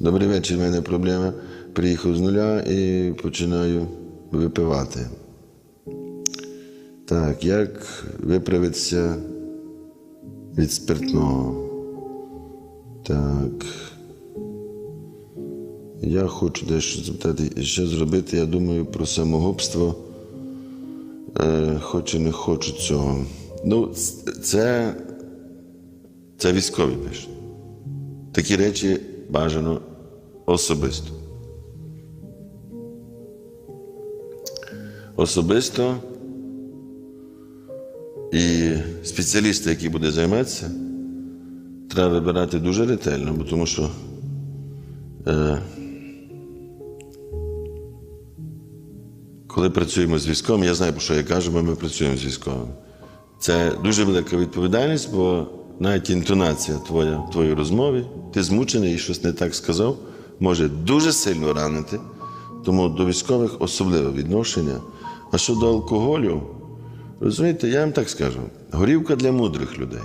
Добрий вечір, в мене проблема. Приїхав з нуля і починаю випивати. Так, як виправитися від спиртного? Так. Я хочу дещо запитати, що зробити. Я думаю про самогубство. Е, хочу, не хочу цього. Ну, це, це військові пишуть. Такі речі бажано особисто. Особисто і спеціаліста, який буде займатися, треба вибирати дуже ретельно, бо тому що е, коли працюємо з військовим, я знаю, про що я кажу, бо ми працюємо з військовим. Це дуже велика відповідальність, бо навіть інтонація твоя в твоїй розмові, ти змучений і щось не так сказав, може дуже сильно ранити. Тому до військових особливе відношення. А щодо алкоголю, розумієте, я вам так скажу: горівка для мудрих людей.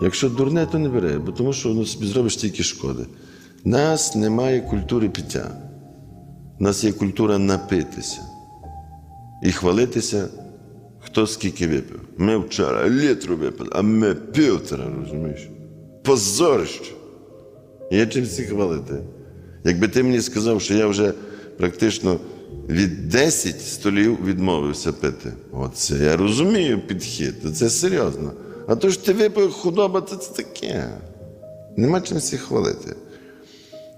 Якщо дурне, то не бери, бо тому що воно собі зробиш тільки шкоди. Нас немає культури пиття. У нас є культура напитися і хвалитися, хто скільки випив. Ми вчора літру випили, а ми півтора, розумієш? Позорище. Є чим всі хвалити. Якби ти мені сказав, що я вже практично від 10 столів відмовився пити. Оце я розумію підхід, це серйозно. А то ж ти випив худоба, то це таке. Нема чим всіх хвалити.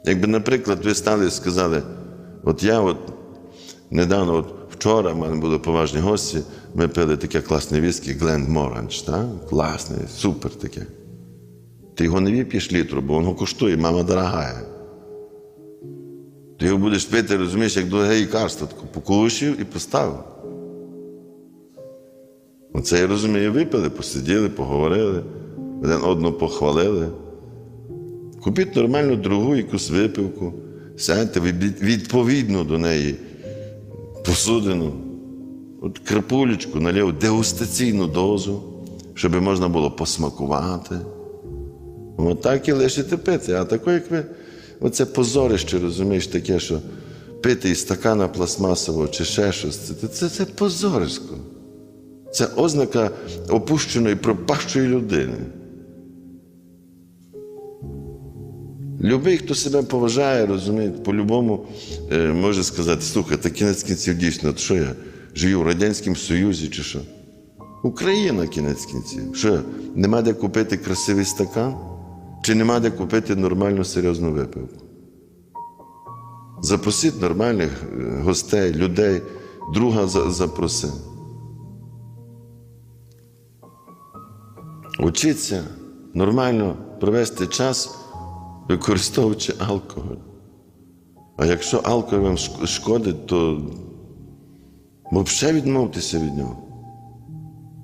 Якби, наприклад, ви стали і сказали, от я от недавно, от вчора в мене були поважні гості, ми пили таке класне віскі Гленд Моранж, так? Класне, супер таке. Ти його не вип'єш літру, бо воно коштує, мама дорогая. Ти його будеш пити, розумієш, як дороге лікарство, покушив і поставив. Оце я розумію, випили, посиділи, поговорили, один одного похвалили. Купіть нормальну другу якусь випивку, сядьте від- відповідно до неї посудину, от крапулечку налив дегустаційну дозу, щоб можна було посмакувати. От так і лишите пити. А таке, як ви, оце позорище, розумієш, таке, що пити із стакана пластмасового чи ще щось, це, це, це позорисько. Це ознака опущеної, пропащої людини. Любий, хто себе поважає, розуміє, по-любому е, може сказати, слухай, та кінець кінців дійсно, от що я живу в Радянському Союзі чи що? Україна кінець кінців. Що, нема де купити красивий стакан? Чи нема де купити нормальну серйозну випивку? Запросіть нормальних е, гостей, людей, друга запроси. Учіться нормально провести час, використовуючи алкоголь. А якщо алкоголь вам шкодить, то взагалі відмовтеся від нього.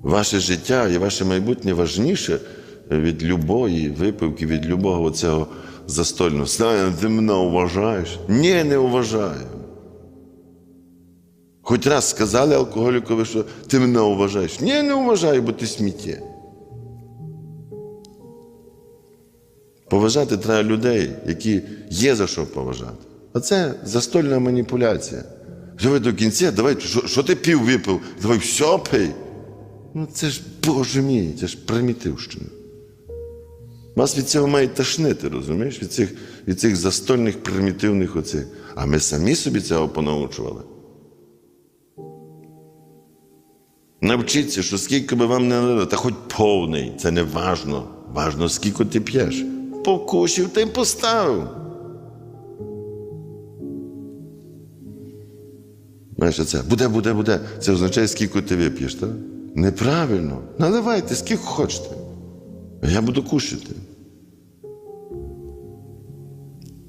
Ваше життя і ваше майбутнє важніше від любої випивки, від любого цього застольного. Знаю, ти мене вважаєш? Ні, не вважаю. Хоч раз сказали алкоголікові, що ти мене вважаєш. Ні, не вважаю, бо ти сміттє. Поважати треба людей, які є за що поважати. А це застольна маніпуляція. Давай до кінця, давай, що, що ти пів випив? Давай все пий. Ну це ж, Боже мій, це ж примітивщина. Вас від цього має тошнити, розумієш? Від цих, від цих застольних примітивних оцих. А ми самі собі цього понаучували. Навчіться, що скільки би вам не налили, та хоч повний, це не важно. Важно, скільки ти п'єш. Покушив та й поставив. Знаєш, це буде, буде, буде. Це означає, скільки ти вип'єш, так? Неправильно. Наливайте, скільки хочете. Я буду кушати.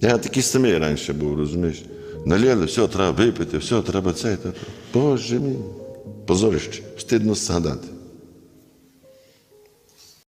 Я такий самий раніше був, розумієш? Наліли, все, треба випити, все, треба це. Боже мій. Позорище, стидно згадати.